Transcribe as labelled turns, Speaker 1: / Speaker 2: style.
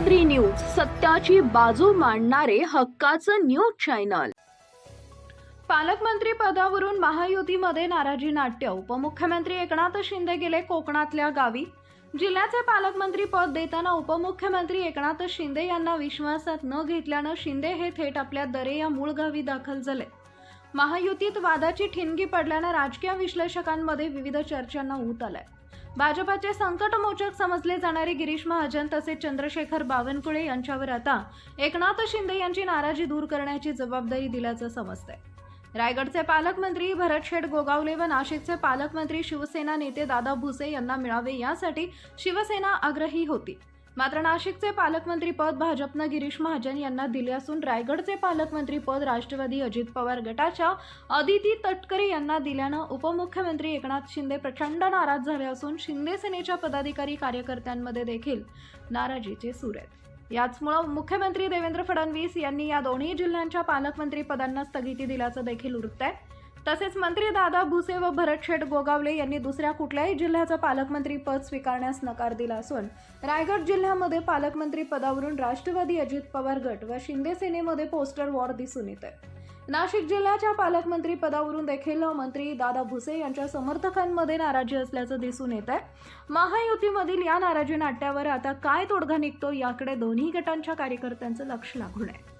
Speaker 1: सत्याची बाजू मांडणारे हक्काचं न्यूज चॅनल. पालकमंत्री पदावरून महायुतीमध्ये नाराजी नाट्य उपमुख्यमंत्री एकनाथ शिंदे गेले कोकणातल्या गावी. जिल्ह्याचे पालकमंत्री पद देताना उपमुख्यमंत्री एकनाथ शिंदे यांना विश्वासात न घेतल्यानं शिंदे हे थेट आपल्या दरे या मूळ गावी दाखल झाले. महायुतीत वादाची ठिणगी पडल्यानं राजकीय विश्लेषकांमध्ये विविध चर्चांना ऊत आलाय. भाजपाचे संकटमोचक समजले जाणारे गिरीश महाजन तसेच चंद्रशेखर बावनकुळे यांच्यावर आता एकनाथ शिंदे यांची नाराजी दूर करण्याची जबाबदारी दिल्याचं समजतंय. रायगडचे पालकमंत्री भरत शेठ गोगावले व नाशिकचे पालकमंत्री शिवसेना नेते दादा भुसे यांना मिळावे यासाठी शिवसेना आग्रही होती. मात्र नाशिकचे पालकमंत्री पद भाजपनं गिरीश महाजन यांना दिले असून रायगडचे पालकमंत्री पद राष्ट्रवादी अजित पवार गटाच्या अदिती तटकरे यांना दिल्यानं उपमुख्यमंत्री एकनाथ शिंदे प्रचंड नाराज झाले असून शिंदे सेनेच्या पदाधिकारी कार्यकर्त्यांमध्ये देखील नाराजीचे सूर आहेत. याचमुळं मुख्यमंत्री देवेंद्र फडणवीस यांनी या दोन्ही जिल्ह्यांच्या पालकमंत्री पदांना स्थगिती दिल्याचं देखील वृत्त आहे. तसेच मंत्री दादा भुसे व भरत शेठ गोगावले यांनी दुसऱ्या कुठल्याही जिल्ह्याचं पालकमंत्री पद स्वीकारण्यास नकार दिला असून रायगड जिल्ह्यामध्ये पालकमंत्री पदावरून राष्ट्रवादी अजित पवार गट व शिंदे सेनेमध्ये पोस्टर वॉर दिसून येते नाशिक जिल्ह्याच्या पालकमंत्री पदावरून देखील मंत्री दादा भुसे यांच्या समर्थकांमध्ये नाराजी असल्याचं दिसून येत आहे महायुतीमधील या नाराजी नाट्यावर आता काय तोडगा निघतो याकडे दोन्ही गटांच्या कार्यकर्त्यांचं लक्ष लागून आहे.